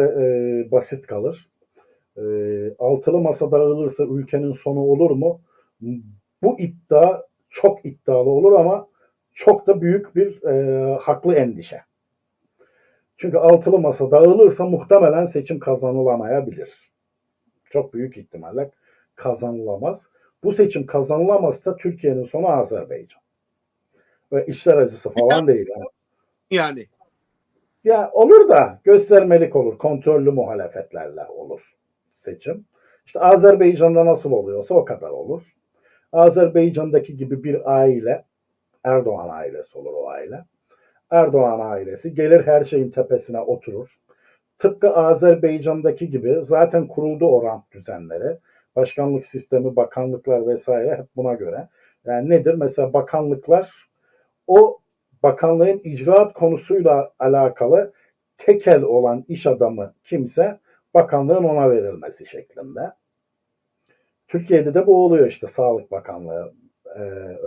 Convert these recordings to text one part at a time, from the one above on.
e, basit kalır. E, altılı masa dağılırsa ülkenin sonu olur mu? Bu iddia çok iddialı olur ama çok da büyük bir e, haklı endişe. Çünkü altılı masa dağılırsa muhtemelen seçim kazanılamayabilir. Çok büyük ihtimalle kazanılamaz. Bu seçim kazanılamazsa Türkiye'nin sonu Azerbaycan. Ve işler acısı falan değil. Yani. Yani. Ya olur da göstermelik olur. Kontrollü muhalefetlerle olur seçim. İşte Azerbaycan'da nasıl oluyorsa o kadar olur. Azerbaycan'daki gibi bir aile, Erdoğan ailesi olur o aile. Erdoğan ailesi gelir her şeyin tepesine oturur. Tıpkı Azerbaycan'daki gibi zaten kuruldu o rant düzenleri. Başkanlık sistemi, bakanlıklar vesaire hep buna göre. Yani nedir? Mesela bakanlıklar o bakanlığın icraat konusuyla alakalı tekel olan iş adamı kimse bakanlığın ona verilmesi şeklinde. Türkiye'de de bu oluyor işte Sağlık Bakanlığı e,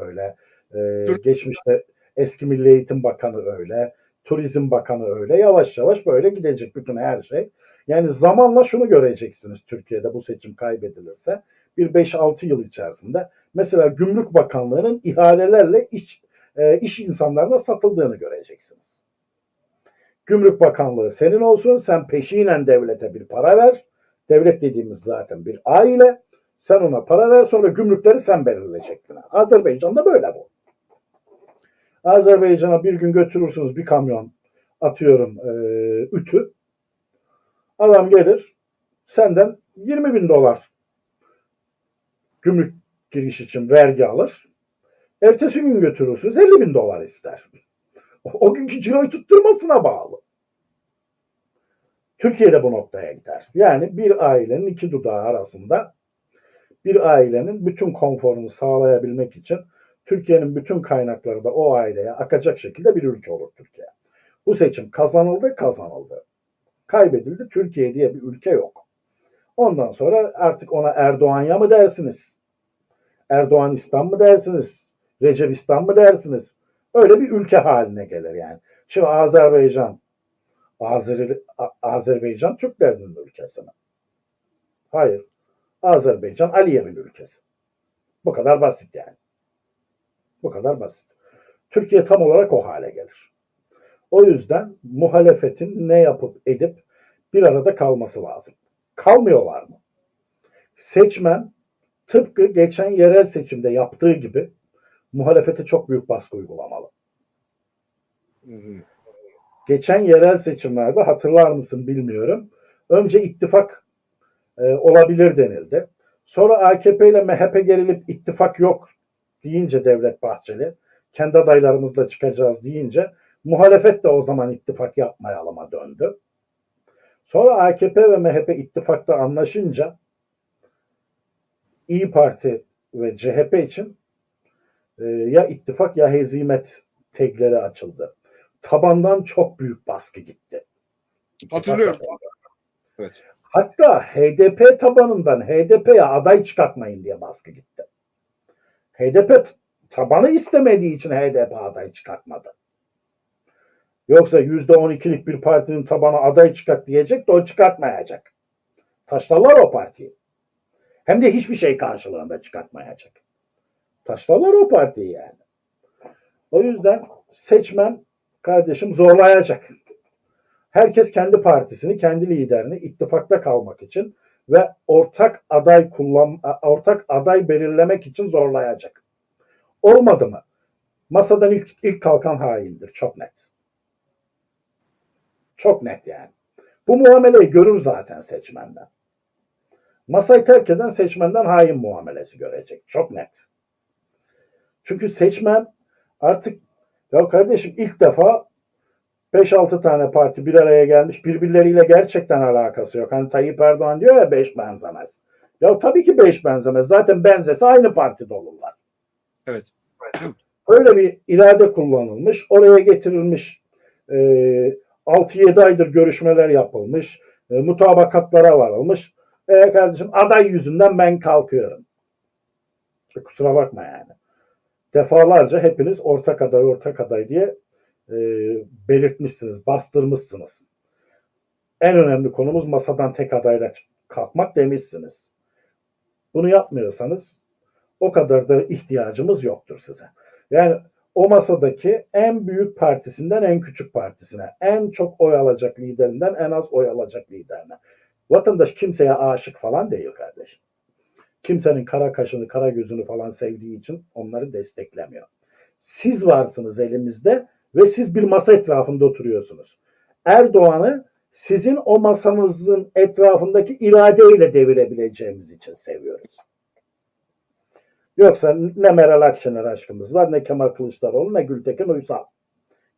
öyle. E, geçmişte eski Milli Eğitim Bakanı öyle. Turizm Bakanı öyle. Yavaş yavaş böyle gidecek bütün her şey. Yani zamanla şunu göreceksiniz Türkiye'de bu seçim kaybedilirse. Bir 5-6 yıl içerisinde mesela Gümrük Bakanlığı'nın ihalelerle iş, e, iş insanlarına satıldığını göreceksiniz. Gümrük Bakanlığı senin olsun. Sen peşinen devlete bir para ver. Devlet dediğimiz zaten bir aile. Sen ona para ver sonra gümrükleri sen belirle şeklinde. Azerbaycan'da böyle bu. Azerbaycan'a bir gün götürürsünüz bir kamyon atıyorum e, ütü. Adam gelir senden 20 bin dolar gümrük giriş için vergi alır. Ertesi gün götürürsünüz 50 bin dolar ister. O, günkü ciroyu tutturmasına bağlı. Türkiye'de bu noktaya gider. Yani bir ailenin iki dudağı arasında bir ailenin bütün konforunu sağlayabilmek için Türkiye'nin bütün kaynakları da o aileye akacak şekilde bir ülke olur Türkiye. Bu seçim kazanıldı, kazanıldı. Kaybedildi, Türkiye diye bir ülke yok. Ondan sonra artık ona Erdoğan'ya mı dersiniz? Erdoğanistan mı dersiniz? Recep'istan mı dersiniz? Öyle bir ülke haline gelir yani. Şimdi Azerbaycan, Azeri, Azerbaycan Türklerinin ülkesi mi? Hayır. Azerbaycan Aliyev'in ülkesi. Bu kadar basit yani. Bu kadar basit. Türkiye tam olarak o hale gelir. O yüzden muhalefetin ne yapıp edip bir arada kalması lazım. Kalmıyorlar mı? Seçmen tıpkı geçen yerel seçimde yaptığı gibi muhalefete çok büyük baskı uygulamalı. Hı hı. Geçen yerel seçimlerde hatırlar mısın bilmiyorum. Önce ittifak e, olabilir denildi. Sonra AKP ile MHP gerilip ittifak yok deyince Devlet Bahçeli, kendi adaylarımızla çıkacağız deyince muhalefet de o zaman ittifak yapmayalıma döndü. Sonra AKP ve MHP ittifakta anlaşınca İyi Parti ve CHP için e, ya ittifak ya hezimet tegleri açıldı. Tabandan çok büyük baskı gitti. Hatırlıyorum. Evet. Hatta HDP tabanından HDP'ye aday çıkartmayın diye baskı gitti. HDP tabanı istemediği için HDP aday çıkartmadı. Yoksa yüzde on ikilik bir partinin tabanı aday çıkart diyecek de o çıkartmayacak. Taşlarlar o partiyi. Hem de hiçbir şey karşılığında çıkartmayacak. Taşlarlar o partiyi yani. O yüzden seçmen kardeşim zorlayacak. Herkes kendi partisini, kendi liderini ittifakta kalmak için ve ortak aday kullan ortak aday belirlemek için zorlayacak. Olmadı mı? Masadan ilk, ilk kalkan haindir. Çok net. Çok net yani. Bu muameleyi görür zaten seçmenden. Masayı terk eden seçmenden hain muamelesi görecek. Çok net. Çünkü seçmen artık ya kardeşim ilk defa 5-6 tane parti bir araya gelmiş birbirleriyle gerçekten alakası yok. Hani Tayyip Erdoğan diyor ya 5 benzemez. Ya tabii ki 5 benzemez. Zaten benzese aynı partide olurlar. Evet. Öyle bir irade kullanılmış. Oraya getirilmiş. E, 6-7 aydır görüşmeler yapılmış. E, mutabakatlara varılmış. E kardeşim aday yüzünden ben kalkıyorum. E, kusura bakma yani. Defalarca hepiniz ortak aday ortak aday diye e, belirtmişsiniz, bastırmışsınız. en önemli konumuz masadan tek adayla kalkmak demişsiniz. Bunu yapmıyorsanız o kadar da ihtiyacımız yoktur size. Yani o masadaki en büyük partisinden en küçük partisine, en çok oy alacak liderinden en az oy alacak liderine. Vatandaş kimseye aşık falan değil kardeşim. Kimsenin kara kaşını, kara gözünü falan sevdiği için onları desteklemiyor. Siz varsınız elimizde ve siz bir masa etrafında oturuyorsunuz. Erdoğan'ı sizin o masanızın etrafındaki iradeyle devirebileceğimiz için seviyoruz. Yoksa ne Meral Akşener aşkımız var, ne Kemal Kılıçdaroğlu, ne Gültekin Uysal.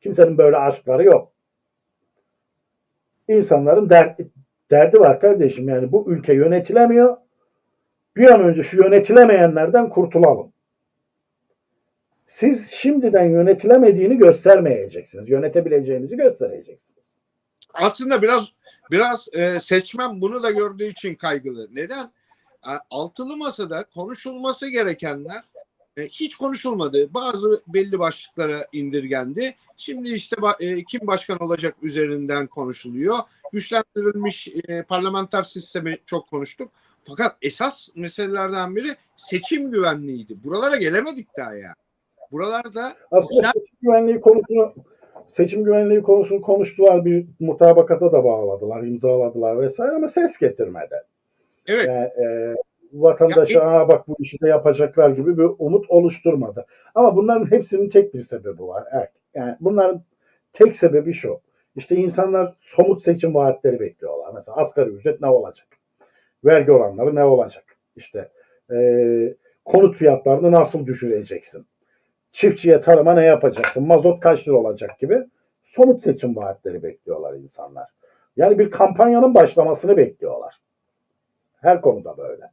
Kimsenin böyle aşkları yok. İnsanların der, derdi var kardeşim. Yani bu ülke yönetilemiyor. Bir an önce şu yönetilemeyenlerden kurtulalım. Siz şimdiden yönetilemediğini göstermeyeceksiniz. Yönetebileceğinizi göstereceksiniz. Aslında biraz biraz e, seçmen bunu da gördüğü için kaygılı. Neden? E, Altılı masada konuşulması gerekenler e, hiç konuşulmadı. Bazı belli başlıklara indirgendi. Şimdi işte kim başkan olacak üzerinden konuşuluyor. Güçlendirilmiş e, parlamenter sistemi çok konuştuk. Fakat esas meselelerden biri seçim güvenliğiydi. Buralara gelemedik daha ya. Buralarda Aslında Ya- seçim güvenliği konusunu seçim güvenliği konusunu konuştular bir mutabakata da bağladılar, imzaladılar vesaire ama ses getirmedi. evet Yani, e, vatandaşa Ya- Aa, bak bu işi de yapacaklar gibi bir umut oluşturmadı. Ama bunların hepsinin tek bir sebebi var. Evet. Yani bunların tek sebebi şu. İşte insanlar somut seçim vaatleri bekliyorlar. Mesela asgari ücret ne olacak? Vergi oranları ne olacak? İşte e, konut fiyatlarını nasıl düşüreceksin? Çiftçiye tarıma ne yapacaksın? Mazot kaç lira olacak gibi somut seçim vaatleri bekliyorlar insanlar. Yani bir kampanyanın başlamasını bekliyorlar. Her konuda böyle.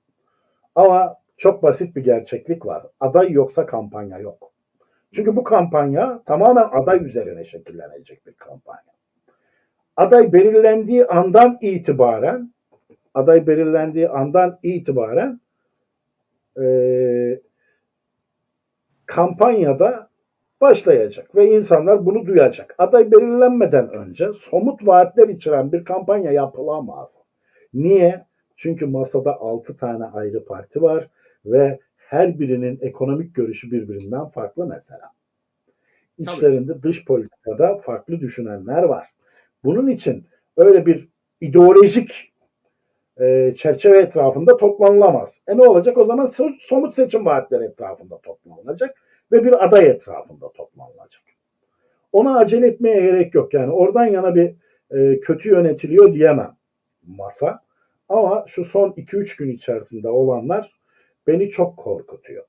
Ama çok basit bir gerçeklik var. Aday yoksa kampanya yok. Çünkü bu kampanya tamamen aday üzerine şekillenecek bir kampanya. Aday belirlendiği andan itibaren aday belirlendiği andan itibaren eee kampanyada başlayacak ve insanlar bunu duyacak. Aday belirlenmeden önce somut vaatler içeren bir kampanya yapılamaz. Niye? Çünkü masada 6 tane ayrı parti var ve her birinin ekonomik görüşü birbirinden farklı mesela. İçlerinde dış politikada farklı düşünenler var. Bunun için öyle bir ideolojik e, çerçeve etrafında toplanılamaz. E ne olacak? O zaman so- somut seçim vaatleri etrafında toplanılacak ve bir aday etrafında toplanılacak. Ona acele etmeye gerek yok. Yani oradan yana bir e, kötü yönetiliyor diyemem masa. Ama şu son 2-3 gün içerisinde olanlar beni çok korkutuyor.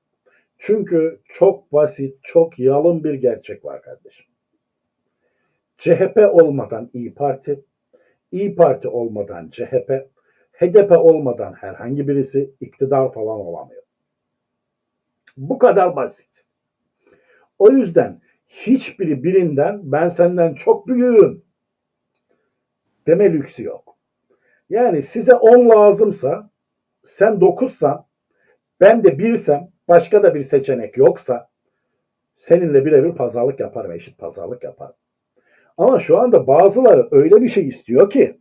Çünkü çok basit, çok yalın bir gerçek var kardeşim. CHP olmadan İyi Parti, İyi Parti olmadan CHP, HDP olmadan herhangi birisi iktidar falan olamıyor. Bu kadar basit. O yüzden hiçbiri birinden ben senden çok büyüğüm deme lüksü yok. Yani size 10 lazımsa sen 9'san ben de 1'sem başka da bir seçenek yoksa seninle birebir pazarlık yaparım, eşit pazarlık yaparım. Ama şu anda bazıları öyle bir şey istiyor ki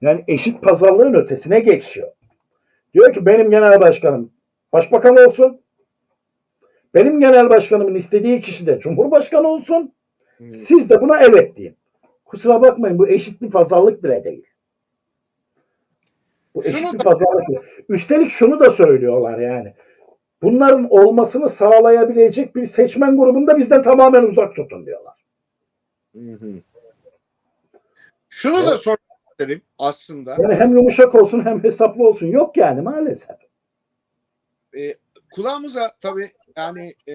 yani eşit pazarlığın ötesine geçiyor. Diyor ki benim genel başkanım başbakan olsun. Benim genel başkanımın istediği kişi de cumhurbaşkanı olsun. Hmm. Siz de buna evet deyin. Kusura bakmayın bu eşit bir pazarlık bile değil. Bu eşit bir pazarlık bile. Üstelik şunu da söylüyorlar yani. Bunların olmasını sağlayabilecek bir seçmen grubunda bizden tamamen uzak tutun diyorlar. Hı hı. Şunu da Evet. İsterim aslında. Yani hem yumuşak olsun hem hesaplı olsun. Yok yani maalesef. E, kulağımıza tabii yani e,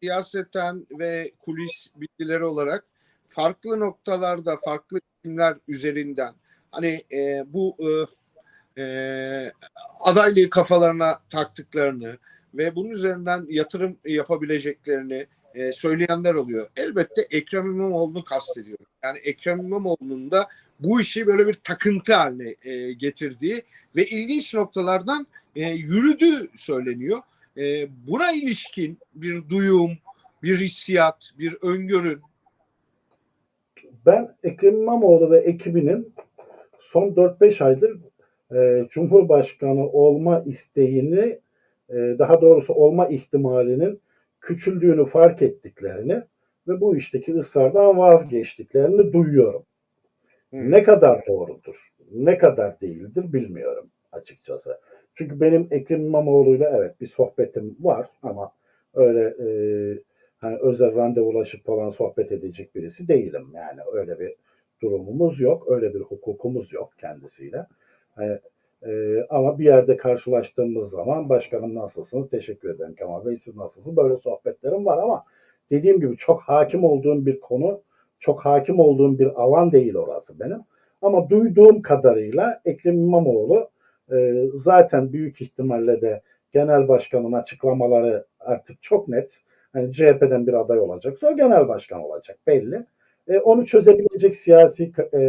siyaseten ve kulis bilgileri olarak farklı noktalarda farklı isimler üzerinden hani e, bu e, e, adaylığı kafalarına taktıklarını ve bunun üzerinden yatırım yapabileceklerini e, söyleyenler oluyor. Elbette Ekrem İmamoğlu'nu kastediyorum. Yani Ekrem İmamoğlu'nun da bu işi böyle bir takıntı haline e, getirdiği ve ilginç noktalardan e, yürüdüğü söyleniyor. E, buna ilişkin bir duyum, bir hissiyat, bir öngörün Ben Ekrem İmamoğlu ve ekibinin son 4-5 aydır e, Cumhurbaşkanı olma isteğini e, daha doğrusu olma ihtimalinin küçüldüğünü fark ettiklerini ve bu işteki ısrardan vazgeçtiklerini duyuyorum. Hı. Ne kadar doğrudur, ne kadar değildir bilmiyorum açıkçası. Çünkü benim Ekrem İmamoğlu'yla evet bir sohbetim var ama öyle e, hani özel randevulaşıp falan sohbet edecek birisi değilim. Yani öyle bir durumumuz yok, öyle bir hukukumuz yok kendisiyle. E, e, ama bir yerde karşılaştığımız zaman başkanım nasılsınız? Teşekkür ederim Kemal Bey siz nasılsınız? Böyle sohbetlerim var ama dediğim gibi çok hakim olduğum bir konu, çok hakim olduğum bir alan değil orası benim. Ama duyduğum kadarıyla Ekrem İmamoğlu e, zaten büyük ihtimalle de genel başkanın açıklamaları artık çok net. Hani CHP'den bir aday olacaksa o genel başkan olacak belli. E, onu çözebilecek siyasi e,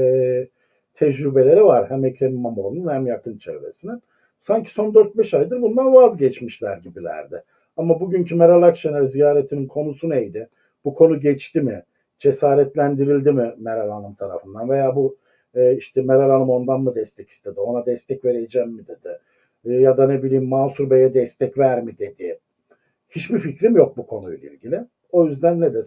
tecrübeleri var hem Ekrem İmamoğlu'nun hem yakın çevresinin. Sanki son 4-5 aydır bundan vazgeçmişler gibilerdi. Ama bugünkü Meral Akşener ziyaretinin konusu neydi? Bu konu geçti mi? Cesaretlendirildi mi Meral Hanım tarafından? Veya bu e, işte Meral Hanım ondan mı destek istedi? Ona destek vereceğim mi dedi? E, ya da ne bileyim Mansur Bey'e destek ver mi dedi? Hiçbir fikrim yok bu konuyla ilgili. O yüzden ne desem